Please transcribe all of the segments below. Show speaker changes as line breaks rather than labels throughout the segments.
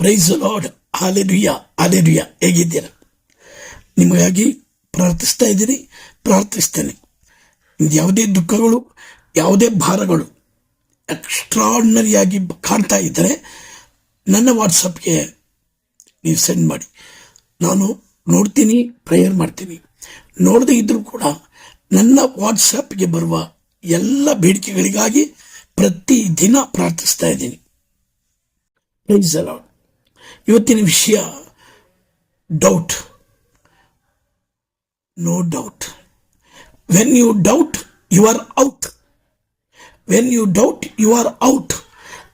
Price lord hallelujah hallelujah ಹೇಗಿದ್ದೀರ? ನಿಮಗಾಗಿ ಪ್ರಾರ್ಥಿಸ್ತಾ ಇದ್ದೀನಿ. ಪ್ರಾರ್ಥಿಸ್ತೇನೆ. ಯಾವುದೇ ದುಃಖಗಳು, ಯಾವುದೇ ಭಾರಗಳು ಎಕ್ಸ್ಟ್ರಾಡ್ನರಿಯಾಗಿ ಕಾಣ್ತಾ ಇದ್ದರೆ ನನ್ನ ವಾಟ್ಸಪ್ಗೆ ನೀವು ಸೆಂಡ್ ಮಾಡಿ. ನಾನು ನೋಡ್ತೀನಿ ಪ್ರೇಯರ್ ಮಾಡ್ತೀನಿ. ನೋಡದೇ ಇದ್ದರೂ ಕೂಡ ನನ್ನ ವಾಟ್ಸಪ್ಗೆ ಬರುವ ಎಲ್ಲ ಬೇಡಿಕೆಗಳಿಗಾಗಿ ಪ್ರತಿ ದಿನ ಪ್ರಾರ್ಥಿಸ್ತಾ ಇದ್ದೀನಿ. Praise aloud. ಇವತ್ತಿನ ವಿಷಯ doubt no doubt when you doubt you are out when you doubt you are out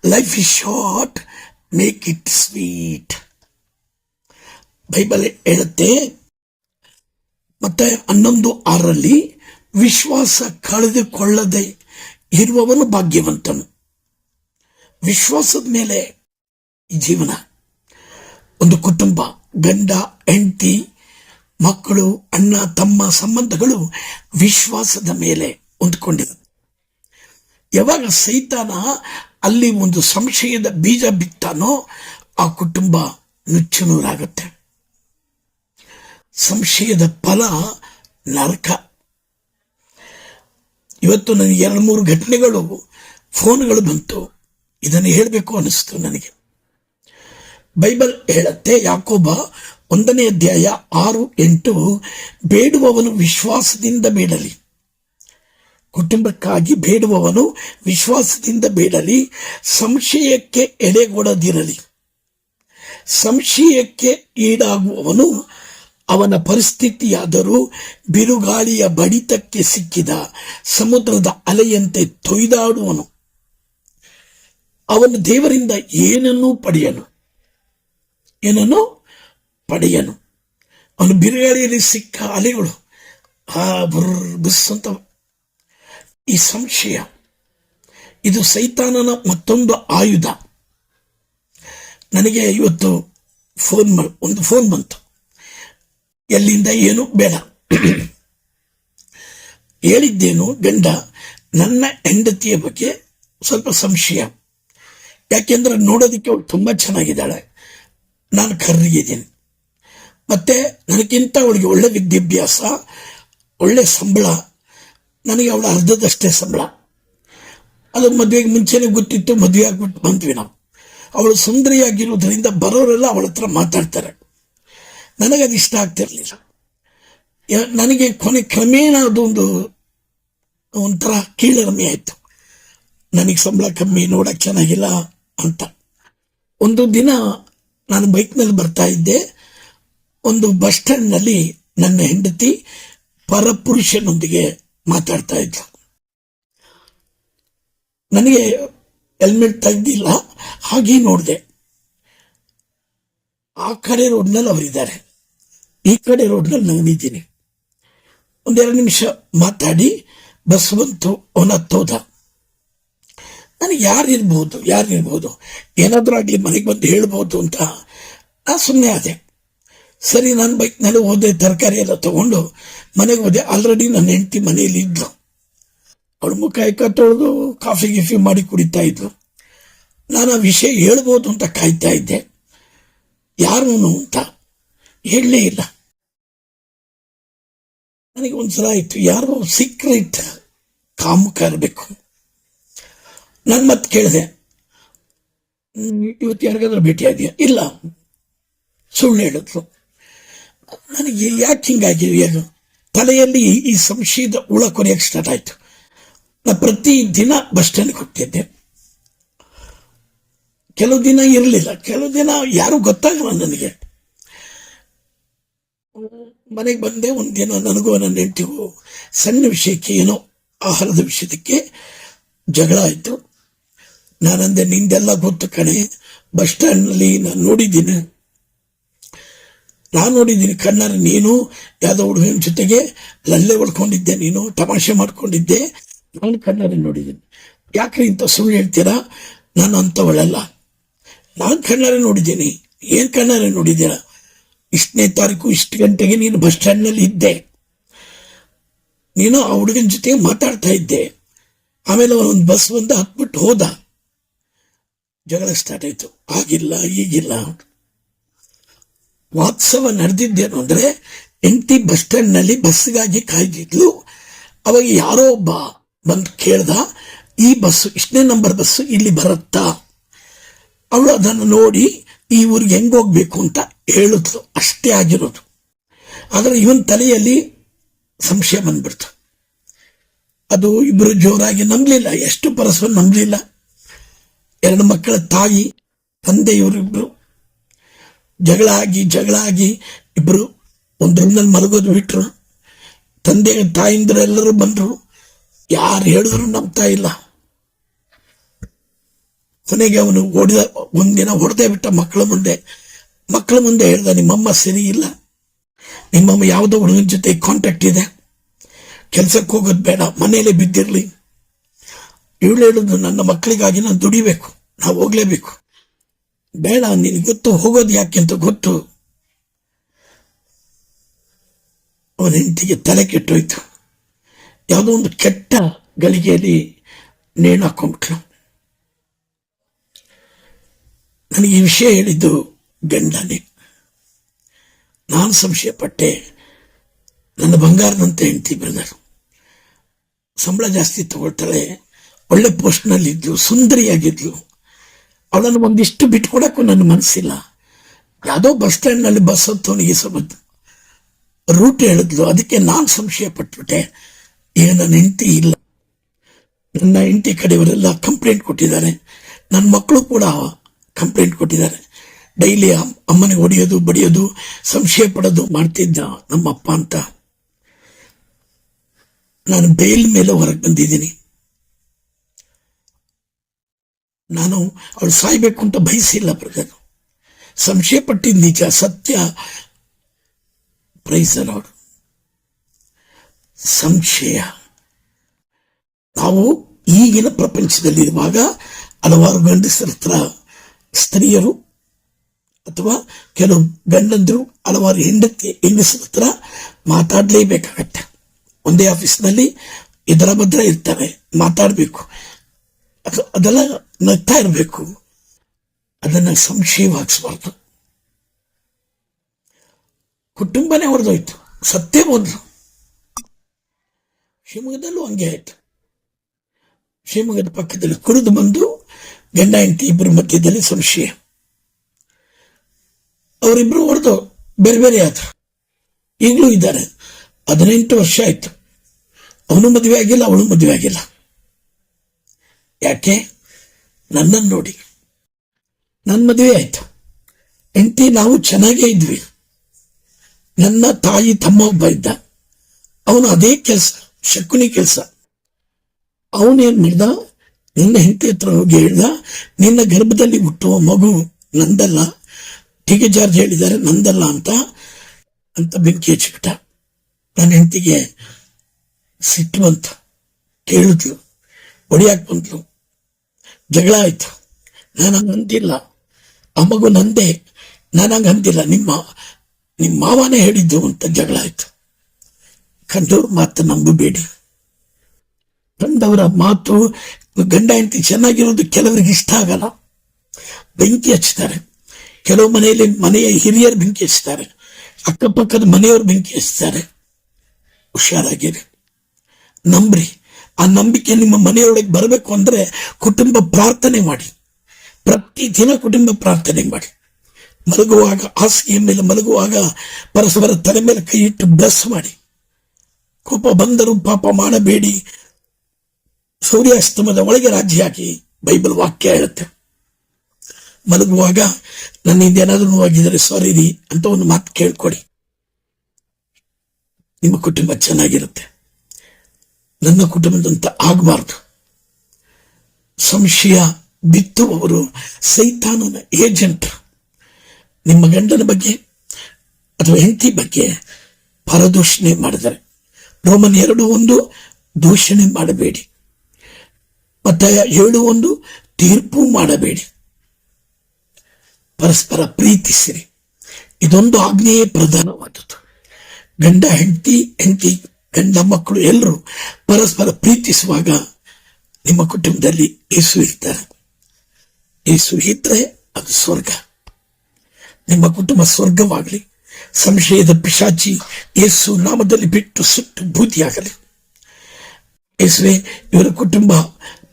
life is short make it sweet Bible ಹೇಳುತ್ತೆ ಮತ್ತೆ ಹನ್ನೊಂದು ಆರರಲ್ಲಿ ವಿಶ್ವಾಸ ಕಳೆದುಕೊಳ್ಳದೆ ಇರುವವನು ಭಾಗ್ಯವಂತನು. ವಿಶ್ವಾಸದ ಮೇಲೆ ಜೀವನ. ಒಂದು ಕುಟುಂಬ, ಗಂಡ, ಹೆಂಡತಿ, ಮಕ್ಕಳು, ಅಣ್ಣ, ತಮ್ಮ ಸಂಬಂಧಗಳು ವಿಶ್ವಾಸದ ಮೇಲೆ ಹೊಂದ್ಕೊಂಡಿರುತ್ತೆ ಯಾವಾಗ ಸೈತಾನ ಅಲ್ಲಿ ಒಂದು ಸಂಶಯದ ಬೀಜ ಬಿತ್ತಾನೋ ಆ ಕುಟುಂಬ ನುಚ್ಚುನೂರಾಗುತ್ತೆ. ಸಂಶಯದ ಫಲ ನರಕ. ಇವತ್ತು ನನಗೆ ಎರಡು ಮೂರು ಘಟನೆಗಳು, ಫೋನ್ಗಳು ಬಂತು. ಇದನ್ನು ಹೇಳಬೇಕು ಅನಿಸ್ತು ನನಗೆ. ಬೈಬಲ್ ಹೇಳುತ್ತೆ ಯಾಕೋಬ ಒಂದನೇ ಅಧ್ಯಾಯ ಆರು ಎಂಟು, ಬೇಡುವವನು ವಿಶ್ವಾಸದಿಂದ ಬೇಡಲಿ. ಕುಟುಂಬಕ್ಕಾಗಿ ಬೇಡುವವನು ವಿಶ್ವಾಸದಿಂದ ಬೇಡಲಿ, ಸಂಶಯಕ್ಕೆ ಎಡೆಗೊಡದಿರಲಿ ಸಂಶಯಕ್ಕೆ ಈಡಾಗುವವನು ಅವನ ಪರಿಸ್ಥಿತಿಯಾದರೂ ಬಿರುಗಾಳಿಯ ಬಡಿತಕ್ಕೆ ಸಿಕ್ಕಿದ ಸಮುದ್ರದ ಅಲೆಯಂತೆ ತೊಯ್ದಾಡುವನು. ಅವನು ದೇವರಿಂದ ಏನನ್ನೂ ಪಡೆಯನು. ಏನನ್ನು ಪಡೆಯನು. ಅವನು ಬಿರುಗಾಳಿಯಲ್ಲಿ ಸಿಕ್ಕ ಅಲೆಗಳು, ಆ ಬುರ್ ಬುಸ್ ಅಂತ ಈ ಸಂಶಯ, ಇದು ಸೈತಾನನ ಮತ್ತೊಂದು ಆಯುಧ. ನನಗೆ ಇವತ್ತು ಫೋನ್ ಒಂದು ಫೋನ್ ಬಂತು. ಎಲ್ಲಿಂದ ಏನು ಬೇಡ. ಹೇಳಿದ್ದೇನು ಗಂಡ, ನನ್ನ ಹೆಂಡತಿಯ ಬಗ್ಗೆ ಸ್ವಲ್ಪ ಸಂಶಯ. ಯಾಕೆಂದ್ರೆ ನೋಡೋದಕ್ಕೆ ಅವಳು ತುಂಬ ಚೆನ್ನಾಗಿದ್ದಾಳೆ. ನಾನು ಕರ್ರಿಗಿದ್ದೀನಿ. ಮತ್ತೆ ನನಗಿಂತ ಅವಳಿಗೆ ಒಳ್ಳೆ ವಿದ್ಯಾಭ್ಯಾಸ, ಒಳ್ಳೆ ಸಂಬಳ, ನನಗೆ ಅವಳ ಅರ್ಧದಷ್ಟೇ ಸಂಬಳ. ಅದು ಮದುವೆಗೆ ಮುಂಚೆನೇ ಗೊತ್ತಿತ್ತು, ಮದುವೆ ಆಗ್ಬಿಟ್ಟು ಬಂದ್ವಿ ನಾವು. ಅವಳು ಸುಂದರಿಯಾಗಿರೋದ್ರಿಂದ ಬರೋರೆಲ್ಲ ಅವಳ ಹತ್ರ ಮಾತಾಡ್ತಾರೆ. ನನಗದು ಇಷ್ಟ ಆಗ್ತಿರಲಿಲ್ಲ ನನಗೆ ಕೊನೆ ಕ್ರಮೇಣ ಅದೊಂದು ಒಂಥರ ಕೀಳರಮೆ ಆಯಿತು. ನನಗೆ ಸಂಬಳ ಕಮ್ಮಿ, ನೋಡಕ್ಕೆ ಚೆನ್ನಾಗಿಲ್ಲ ಅಂತ. ಒಂದು ದಿನ ನಾನು ಬೈಕ್ ಮೇಲೆ ಬರ್ತಾ ಇದ್ದೆ. ಒಂದು ಬಸ್ ಸ್ಟ್ಯಾಂಡ್ನಲ್ಲಿ ನನ್ನ ಹೆಂಡತಿ ಪರಪುರುಷನೊಂದಿಗೆ ಮಾತಾಡ್ತಾ ಇದ್ಲು. ನನಗೆ ಹೆಲ್ಮೆಟ್ ತೆಗ್ದಿಲ್ಲ, ಹಾಗೆ ನೋಡಿದೆ. ಆ ಕಡೆ ರೋಡ್ನಲ್ಲಿ ಅವರಿದ್ದಾರೆ ಈ ಕಡೆ ರೋಡ್ನಲ್ಲಿ ನಾನಿದ್ದೀನಿ ಒಂದೆರಡು ನಿಮಿಷ ಮಾತಾಡಿ, ಬಸ್ ಬಂತು, ಅವನ ಹತ್ತೋದ ನನಗೆ ಯಾರು ಇರ್ಬೋದು ಯಾರು ಇರ್ಬೋದು? ಏನಾದರೂ ಆಗಲಿ ಮನೆಗೆ ಬಂದು ಹೇಳ್ಬೋದು ಅಂತ ಆ ಸುಮ್ಮನೆ ಆದೆ. ಸರಿ, ನಾನು ಬೈಕ್ನಲ್ಲಿ ಹೋದೆ, ತರಕಾರಿ ಎಲ್ಲ ತಗೊಂಡು ಮನೆಗೆ ಹೋದೆ. ಆಲ್ರೆಡಿ ನನ್ನ ಹೆಂಡತಿ ಮನೆಯಲ್ಲಿ ಇದ್ಲು. ಅವಳು ಮುಖ ಎಕ್ಕ ತೊಳೆದು ಕಾಫಿ ಗಿಫಿ ಮಾಡಿ ಕುಡಿತಾ ಇದ್ಲು. ನಾನು ಆ ವಿಷಯ ಹೇಳ್ಬೋದು ಅಂತ ಕಾಯ್ತಾ ಇದ್ದೆ. ಯಾರು ಅಂತ ಹೇಳಲೇ ಇಲ್ಲ. ನನಗೆ ಒಂದ್ಸಲ ಆಯ್ತು. ಯಾರೋ ಸೀಕ್ರೆಟ್ ಕಾಮುಕ ಇರಬೇಕು. ನಾನು ಮತ್ತೆ ಕೇಳಿದೆ ಇವತ್ತು ಯಾರಿಗಾದ್ರೂ ಭೇಟಿ ಇದೆಯಾ ಇಲ್ಲ. ಸುಳ್ಳು ಹೇಳಿದ್ರು. ನನಗೆ ಯಾಕೆ ಹಿಂಗಾಗಿದೆ ಏನು ತಲೆಯಲ್ಲಿ ಈ- ಸಂಶಯದ ಉಳ ಕೊನೆಯಕ್ಕೆ ಸ್ಟಾರ್ಟ್ ಆಯ್ತು. ನಾ ಪ್ರತಿ ದಿನ ಬಸ್ ಸ್ಟ್ಯಾಂಡ್ಗೆ ಹೋಗ್ತಿದ್ದೆ. ಕೆಲವು ದಿನ ಇರಲಿಲ್ಲ. ಕೆಲವು ದಿನ ಯಾರು ಗೊತ್ತಾಗಲ್ಲ ನನಗೆ. ಮನೆಗೆ ಬಂದೆ ಒಂದಿನ ನನಗೂ ನನ್ನ ಹೆಂಡತಿಗೂ ಸಣ್ಣ ವಿಷಯಕ್ಕೆ ಏನೋ ಆಹಾರದ ವಿಷಯಕ್ಕೆ ಜಗಳ ಆಯಿತು. ನಾನಂದೆ ನಿಂದೆಲ್ಲ ಗೊತ್ತು ಕಣೆ. ಬಸ್ ಸ್ಟ್ಯಾಂಡ್ನಲ್ಲಿ ನಾನು ನೋಡಿದ್ದೀನಿ. ನಾನು ನೋಡಿದ್ದೀನಿ ಕಣ್ಣಾರೆ ನೀನು, ಯಾವುದೋ ಹುಡುಗನ ಜೊತೆಗೆ ಲಲ್ಲೆ ಹೊಡ್ಕೊಂಡಿದ್ದೆ ನೀನು, ತಮಾಷೆ ಮಾಡ್ಕೊಂಡಿದ್ದೆ. ನಾನು ಕಣ್ಣಾರೆ ನೋಡಿದ್ದೀನಿ. ಯಾಕ್ರಿ ಇಂಥ ಸುಳ್ಳು ಹೇಳ್ತೀರಾ? ನಾನು ಅಂಥವಳಲ್ಲ. ನಾನು ಕಣ್ಣಾರೆ ನೋಡಿದ್ದೀನಿ. ಏನು ಕಣ್ಣಾರೆ ನೋಡಿದ್ದೀರ? ಇಷ್ಟನೇ ತಾರೀಕು, ಇಷ್ಟು ಗಂಟೆಗೆ ನೀನು ಬಸ್ ಸ್ಟ್ಯಾಂಡ್ನಲ್ಲಿ ಇದ್ದೆ. ನೀನು ಆ ಹುಡುಗನ ಜೊತೆಗೆ ಮಾತಾಡ್ತಾ ಇದ್ದೆ. ಆಮೇಲೆ ಒಂದು ಬಸ್ ಬಂದು ಹತ್ಬಿಟ್ಟು ಹೋದ. ಜಗಳ ಸ್ಟಾರ್ಟ್ ಆಯ್ತು. ಆಗಿಲ್ಲ, ಈಗಿಲ್ಲ. ವಾತ್ಸವ ನಡೆದಿದ್ದೇನು ಅಂದ್ರೆ ಎಂಟಿ ಬಸ್ ಸ್ಟ್ಯಾಂಡ್ನಲ್ಲಿ ಬಸ್ಗಾಗಿ ಕಾಯ್ದಿದ್ಲು. ಅವಾಗ ಯಾರೋ ಒಬ್ಬ ಬಂದು ಕೇಳ್ದ, ಈ ಬಸ್ಸು ಇಷ್ಟನೇ ನಂಬರ್ ಬಸ್ಸು ಇಲ್ಲಿ ಬರುತ್ತಾ? ಅವಳು ಅದನ್ನು ನೋಡಿ, ಈ ಊರಿಗೆ ಹೆಂಗ್ ಹೋಗ್ಬೇಕು ಅಂತ ಹೇಳಿದ್ಲು ಅಷ್ಟೇ ಆಗಿರೋದು. ಆದರೆ ಇವನ್ ತಲೆಯಲ್ಲಿ ಸಂಶಯ ಬಂದ್ಬಿಡ್ತು. ಅದು ಇಬ್ರು ಜೋರಾಗಿ ನಂಬಲಿಲ್ಲ. ಎಷ್ಟು ಪರಸ್ಪರ ನಂಬಲಿಲ್ಲ. ಎರಡು ಮಕ್ಕಳ ತಾಯಿ ತಂದೆ ಇವರಿಬ್ರು ಜಗಳ ಆಗಿ ಜಗಳ ಆಗಿ ಇಬ್ಬರು ಒಂದು ರೂಮ್ನಲ್ಲಿ ಮಲಗೋದು ಬಿಟ್ರು. ತಂದೆ ತಾಯಿಂದ್ರು ಎಲ್ಲರೂ ಬಂದ್ರು. ಯಾರು ಹೇಳಿದ್ರು ನಂಬ್ತಾ ಇಲ್ಲ. ಕೊನೆಗೆ ಅವನು ಹೊಡೆದ, ಒಂದಿನ ಹೊಡೆದೇ ಬಿಟ್ಟ ಮಕ್ಕಳ ಮುಂದೆ. ಮಕ್ಕಳ ಮುಂದೆ ಹೇಳ್ದ, ನಿಮ್ಮಮ್ಮ ಸರಿ ಇಲ್ಲ. ನಿಮ್ಮಮ್ಮ ಯಾವುದೋ ಹುಡುಗನ ಜೊತೆ ಕಾಂಟ್ಯಾಕ್ಟ್ ಇದೆ. ಕೆಲಸಕ್ಕೆ ಹೋಗೋದು ಬೇಡ, ಮನೆಯಲ್ಲೇ ಬಿದ್ದಿರಲಿ. ಇವಳು ಹೇಳುದು ನನ್ನ ಮಕ್ಕಳಿಗಾಗಿ ನಾನು ದುಡಿಬೇಕು. ನಾವು ಹೋಗ್ಲೇಬೇಕು. ಬೇಡ, ನಿನಗೆ ಗೊತ್ತು, ಹೋಗೋದು ಯಾಕೆ ಅಂತ ಗೊತ್ತು. ಅವನ ಹೆಂಡತಿಗೆ ತಲೆ ಕೆಟ್ಟೋಯ್ತು. ಯಾವುದೋ ಒಂದು ಕೆಟ್ಟ ಗಳಿಗೆಯಲ್ಲಿ ನೇಣು ಹಾಕೊಂಡ್ಬಿಟ್ಲು. ನನಗೆ ಈ ವಿಷಯ ಹೇಳಿದ್ದು ಗಂಡನೇ. ನಾನು ಸಂಶಯ ಪಟ್ಟೆ ನನ್ನ ಬಂಗಾರದಂತೆ ಹೆಂಡತಿ ಬ್ರದರ್ ಸಂಬಳ ಜಾಸ್ತಿ ತಗೊಳ್ತಾಳೆ. ಒಳ್ಳೆ ಪೋಸ್ಟ್ನಲ್ಲಿ ಇದ್ಲು ಸುಂದರಿಯಾಗಿದ್ಲು. ಅವಳನ್ನು ಒಂದಿಷ್ಟು ಬಿಟ್ಕೊಡಕ್ಕೂ ನನ್ನ ಮನಸ್ಸಿಲ್ಲ. ಯಾವುದೋ ಬಸ್ ಸ್ಟ್ಯಾಂಡ್ನಲ್ಲಿ ಬಸ್ ಹತ್ತೋನಿಗೆ ಸ್ವಲ್ಪ ರೂಟ್ ಹೇಳಿದ್ಲು. ಅದಕ್ಕೆ ನಾನು ಸಂಶಯ ಪಟ್ಬಿಟ್ಟೆ. ಈಗ ನನ್ನ ಹೆಂಡತಿ ಇಲ್ಲ. ನನ್ನ ಹೆಂಡತಿ ಕಡೆಯವರೆಲ್ಲ ಕಂಪ್ಲೇಂಟ್ ಕೊಟ್ಟಿದ್ದಾರೆ. ನನ್ನ ಮಕ್ಕಳು ಕೂಡ ಕಂಪ್ಲೇಂಟ್ ಕೊಟ್ಟಿದ್ದಾರೆ. ಡೈಲಿ ಅಮ್ಮನಿಗೆ ಹೊಡೆಯೋದು, ಬಡಿಯೋದು, ಸಂಶಯ ಪಡೋದು ಮಾಡ್ತಿದ್ದ ನಮ್ಮಪ್ಪ ಅಂತ. ನಾನು ಬೇಲ್ ಮೇಲೆ ಹೊರಗೆ ಬಂದಿದ್ದೀನಿ. ನಾನು ಅವಳು ಸಾಯ್ಬೇಕು ಅಂತ ಬಯಸಿಲ್ಲ ಬ್ರದರ್ ಸಂಶಯ ಪಟ್ಟಿದ್ದು ನಿಜ, ಸತ್ಯ. ಪ್ರೈಸರ್ ಅವರು ಸಂಶಯ. ನಾವು ಈಗಿನ ಪ್ರಪಂಚದಲ್ಲಿರುವಾಗ ಹಲವಾರು ಗಂಡಸರ ಹತ್ರ ಸ್ತ್ರೀಯರು ಅಥವಾ ಕೆಲವು ಗಂಡಂದರು ಹಲವಾರು ಹೆಂಡತಿ ಹೆಂಗಸರ ಹತ್ರ ಮಾತಾಡಲೇಬೇಕಾಗತ್ತೆ. ಒಂದೇ ಆಫೀಸ್ನಲ್ಲಿ ಇದರ ಭದ್ರ ಇರ್ತಾರೆ, ಮಾತಾಡಬೇಕು. ಅದೆಲ್ಲ ನಗ್ತಾ ಇರಬೇಕು ಅದನ್ನ ಸಂಶಯವಾಗಿಸ್ಬಾರ್ದು. ಕುಟುಂಬನೇ ಹೊರದೋಯ್ತು ಸತ್ಯ ಹೋದ್ರು ಶಿವಮೊಗ್ಗದಲ್ಲೂ ಹಂಗೆ ಆಯ್ತು. ಶಿವಮೊಗ್ಗದ ಪಕ್ಕದಲ್ಲಿ ಕುಡಿದು ಬಂದು ಗಂಡ ಹೆಂಡತಿ ಇಬ್ಬರ ಮಧ್ಯದಲ್ಲಿ ಸಂಶಯ. ಅವರಿಬ್ರು ಹೊಡೆದು ಬೇರೆ ಬೇರೆ ಆದ್ರು. ಈಗಲೂ ಇದ್ದಾರೆ. ಹದಿನೆಂಟು ವರ್ಷ ಆಯ್ತು. ಅವನು ಮದುವೆ ಆಗಿಲ್ಲ, ಅವಳು ಮದುವೆ ಆಗಿಲ್ಲ. ಯಾಕೆ? ನನ್ನನ್ನು ನೋಡಿ. ನನ್ನ ಮದುವೆ ಆಯ್ತು. ಹೆಂಡತಿ, ನಾವು ಚೆನ್ನಾಗೇ ಇದ್ವಿ. ನನ್ನ ತಾಯಿ, ತಮ್ಮ ಒಬ್ಬ ಇದ್ದ. ಅವನು ಅದೇ ಕೆಲಸ, ಶಕುನಿ ಕೆಲಸ. ಅವನೇನ್ ಮಾಡ್ದ? ನಿನ್ನ ಹೆಂಡತಿ ಹತ್ರ ಹೋಗಿ ಹೇಳ್ದ, ನಿನ್ನ ಗರ್ಭದಲ್ಲಿ ಹುಟ್ಟುವ ಮಗು ನಂದಲ್ಲ, ಟಿಕೆ ಜಾರ್ಜ್ ಹೇಳಿದ್ದಾರೆ, ನಂದಲ್ಲ ಅಂತ ಅಂತ ಬೆಂಕಿ ಹಚ್ಚಿಬಿಟ್ಟ. ನನ್ನ ಹೆಂಡತಿಗೆ ಸಿಟ್ಟು ಬಂತು ಕೇಳಿದ್ಲು, ಹೊಡಿಯಾಕ್ ಬಂದ್ಲು. ಜಗಳ ಆಯ್ತು ನಾನು ಅಂದಿಲ್ಲ. ಆ ಮಗು ನಂದೆ. ನಾನು ಅಂದಿಲ್ಲ. ನಿಮ್ಮ ನಿಮ್ಮ ಮಾವನೇ ಹೇಳಿದ್ದು ಅಂತ ಜಗಳ ಆಯ್ತು ಕಂಡು ಮಾತು ನಂಬಬೇಡಿ. ಕಂಡವರ ಮಾತು ಗಂಡ ಹೆಂಡತಿ ಚೆನ್ನಾಗಿರೋದು ಕೆಲವರಿಗೆ ಇಷ್ಟ ಆಗಲ್ಲ. ಬೆಂಕಿ ಹಚ್ತಾರೆ. ಕೆಲವು ಮನೆಯಲ್ಲಿ ಮನೆಯ ಹಿರಿಯರು ಬೆಂಕಿ ಹಚ್ತಾರೆ. ಅಕ್ಕಪಕ್ಕದ ಮನೆಯವರು ಬೆಂಕಿ ಹಚ್ತಾರೆ. ಹುಷಾರಾಗಿರಿ. ನಂಬ್ರಿ. ಆ ನಂಬಿಕೆ ನಿಮ್ಮ ಮನೆಯೊಳಗೆ ಬರಬೇಕು ಅಂದ್ರೆ ಕುಟುಂಬ ಪ್ರಾರ್ಥನೆ ಮಾಡಿ. ಪ್ರತಿ ದಿನ ಕುಟುಂಬ ಪ್ರಾರ್ಥನೆ ಮಾಡಿ. ಮಲಗುವಾಗ ಹಾಸಿಗೆಯ ಮೇಲೆ ಮಲಗುವಾಗ ಪರಸ್ಪರ ತಲೆ ಮೇಲೆ ಕೈ ಇಟ್ಟು ಬ್ಲಸ್ ಮಾಡಿ. ಕೋಪ ಬಂದರೂ ಪಾಪ ಮಾಡಬೇಡಿ. ಸೂರ್ಯಾಸ್ತಮದ ಒಳಗೆ ರಾಜ್ಯ ಹಾಕಿ ಬೈಬಲ್ ವಾಕ್ಯ ಹೇಳುತ್ತೆ. ಮಲಗುವಾಗ ನನ್ನಿಂದ ಏನಾದರೂ ನೋವಾಗಿದ್ದರೆ ಸಾರಿ ಅಂತ ಒಂದು ಮಾತು ಕೇಳ್ಕೊಡಿ. ನಿಮ್ಮ ಕುಟುಂಬ ಚೆನ್ನಾಗಿರುತ್ತೆ. ನನ್ನ ಕುಟುಂಬದಂತ ಆಗಬಾರ್ದು. ಸಂಶಯ ಬಿತ್ತುವವರು ಸೈತಾನನ ಏಜೆಂಟ್. ನಿಮ್ಮ ಗಂಡನ ಬಗ್ಗೆ ಅಥವಾ ಹೆಂಡತಿ ಬಗ್ಗೆ ಪರದೂಷಣೆ ಮಾಡಿದರೆ. ರೋಮನ್ ಎರಡು ಒಂದು, ದೂಷಣೆ ಮಾಡಬೇಡಿ. ಮತ್ತೆ ಏಳು ಒಂದು, ತೀರ್ಪು ಮಾಡಬೇಡಿ. ಪರಸ್ಪರ ಪ್ರೀತಿಸಿರಿ. ಇದೊಂದು ಆಜ್ಞೆಯೇ ಪ್ರಧಾನವಾದದ್ದು. ಗಂಡ, ಹೆಂಡತಿ ಹೆಂಡತಿ ಗಂಡ ಮಕ್ಕಳು ಎಲ್ಲರೂ ಪರಸ್ಪರ ಪ್ರೀತಿಸುವಾಗ ನಿಮ್ಮ ಕುಟುಂಬದಲ್ಲಿ ಯೇಸು ಇರ್ತಾರೆ. ಯೇಸು ಇದ್ರೆ ಅದು ಸ್ವರ್ಗ. ನಿಮ್ಮ ಕುಟುಂಬ ಸ್ವರ್ಗವಾಗಲಿ, ಸಂಶಯದ ಪಿಶಾಚಿ ಯೇಸು ನಾಮದಲ್ಲಿ ಬಿಟ್ಟು ಸುಟ್ಟು ಬೂದಿಯಾಗಲಿ. ಯೇಸುವೆ ಇವರ ಕುಟುಂಬ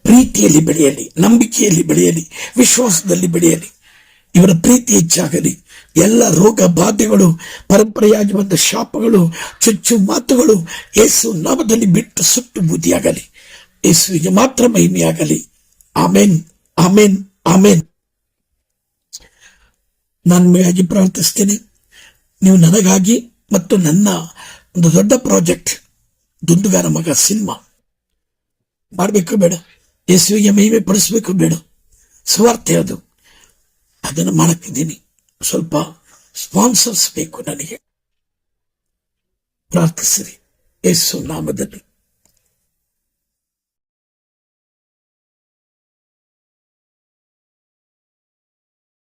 ಪ್ರೀತಿಯಲ್ಲಿ ಬೆಳೆಯಲಿ, ನಂಬಿಕೆಯಲ್ಲಿ ಬೆಳೆಯಲಿ, ವಿಶ್ವಾಸದಲ್ಲಿ ಬೆಳೆಯಲಿ, ಇವರ ಪ್ರೀತಿ ಹೆಚ್ಚಾಗಲಿ. ಎಲ್ಲ ರೋಗ ಬಾಧೆಗಳು, ಪರಂಪರೆಯಾಗಿ ಬಂದ ಶಾಪಗಳು, ಚುಚ್ಚು ಮಾತುಗಳು ಯೇಸು ನಾಮದಲ್ಲಿ ಬಿಟ್ಟು ಸುಟ್ಟು ಬೂದಿಯಾಗಲಿ ಯೇಸುವಿಗೆ ಮಾತ್ರ ಮಹಿಮೆಯಾಗಲಿ. ಆಮೇನ್ ಆಮೇನ್ ಆಮೇನ್. ನಾನು ನಿಮಗಾಗಿ ಪ್ರಾರ್ಥಿಸ್ತೇನೆ. ನೀವು ನನಗಾಗಿ ಮತ್ತು ನನ್ನ ಒಂದು ದೊಡ್ಡ ಪ್ರಾಜೆಕ್ಟ್, ದುಂದುಗಾರ ಮಗ ಸಿನಿಮಾ. ಮಾಡಬೇಕು ಬೇಡ. ಯೇಸುವಿಗೆ ಮಹಿಮೆ ಪಡಿಸ್ಬೇಕು ಬೇಡ. ಸ್ವಾರ್ಥ ಅದು. ಅದನ್ನು ಮಾಡಕ್ಕಿದ್ದೀನಿ. ಸ್ವಲ್ಪ ಸ್ಪಾನ್ಸರ್ಸ್ ಬೇಕು ನನಗೆ. ಪ್ರಾರ್ಥಿಸಿರಿ. ಯೇಸು ನಾಮದಲ್ಲಿ.